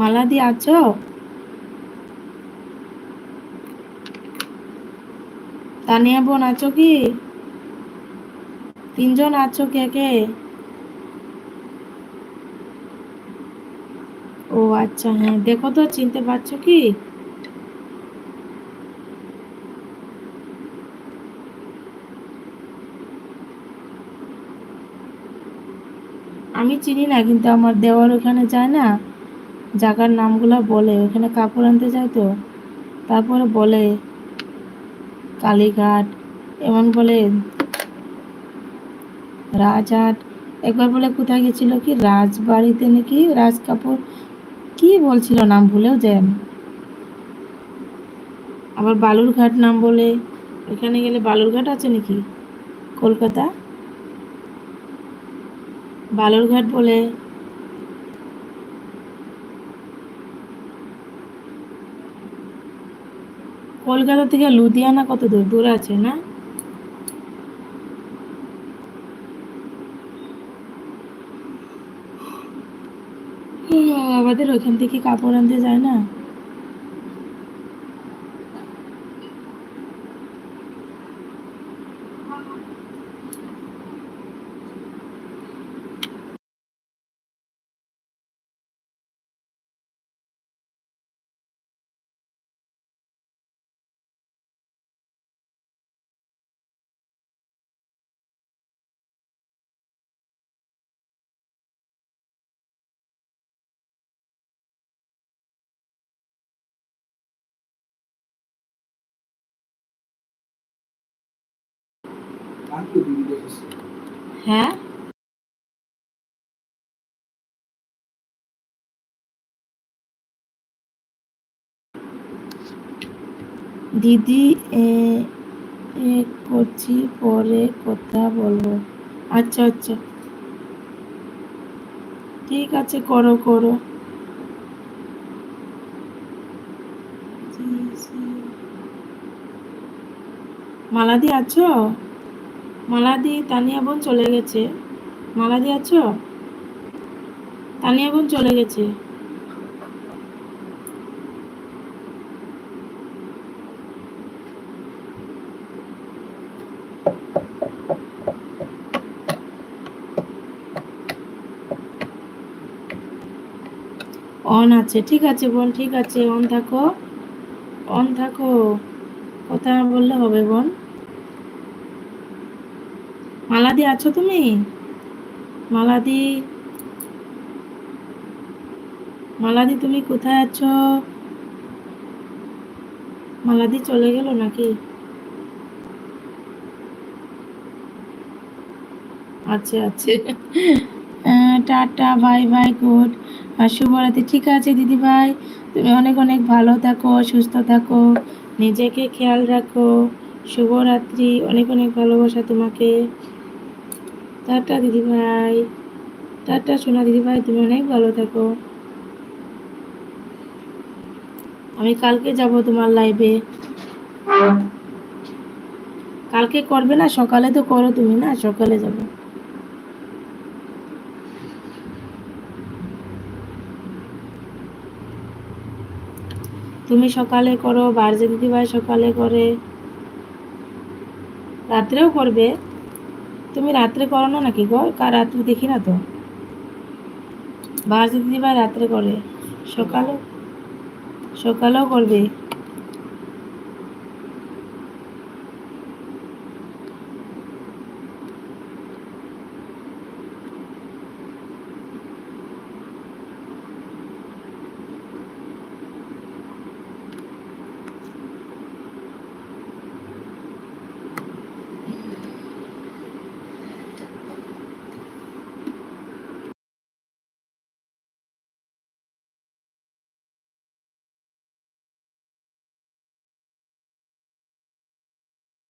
মালাদি আছো তানিয়া বোন আছো কি? তিনজন আছো কে কে? ও আচ্ছা হ্যাঁ দেখো তো, চিনতে পারছ কি? আমি চিনি না, কিন্তু আমার দেওয়ার ওখানে যায় না। জায়গার নামগুলো বলে, ওখানে কাপড় আনতে যায় তো? তারপরে বলে, কালীঘাট, এমন বলে, রাজহাট। একবার বলে, কোথায় গেছিল কি? রাজবাড়িতে নাকি রাজ কাপড়? কি বলছিল নাম ভুলেও আমি। আবার বালুরঘাট নাম বলে এখানে গেলে বালুরঘাট আছে নাকি? কলকাতা? বালুরঘাট বলে কলকাতা থেকে লুধিয়ানা কত দূর? দূর আছে, না? আমাদের ওখান থেকে কাপড় আনতে যায় না? হ্যাঁ? দিদি এ করছি পরে কথা বলব। আচ্ছা আচ্ছা। ঠিক আছে করো করো। মালাদি আছো? মালাদি, তানিয়া বোন চলে গেছে। মালাদি আছো? তানিয়া বোন চলে গেছে। অন আছে, ঠিক আছে বোন, ঠিক আছে, অন থাকো। অন থাকো। কথা বললে হবে বোন। মালাদি আছো তুমি? মালাদি মালাদি তুমি কোথায় আছো? মালাদি চলে গেল নাকি? আচ্ছা আচ্ছা আহ, টাটা বাই বাই গুড। শুভরাত্রি। ঠিক আছে দিদি ভাই। তুমি অনেক অনেক ভালো থাকো সুস্থ থাকো। নিজেকে খেয়াল রাখো। শুভরাত্রি। অনেক অনেক ভালোবাসা তোমাকে। টাটা দিদি ভাই টাটা সোনা দিদি ভাই তুমি অনেক ভালো থাকো। আমি কালকে যাব তোমার লাইভে কালকে করবে না, সকালে তো করো তুমি না, সকালে যাব। তুমি সকালে করো, বার্জে দিদিভাই সকালে করে। রাত্রেও করবে। তুমি রাত্রে করো না নাকি গো? কার রাত্রে দেখি না তো? বার্জে দিদিভাই রাত্রে করে। সকালে সকালেও করবে।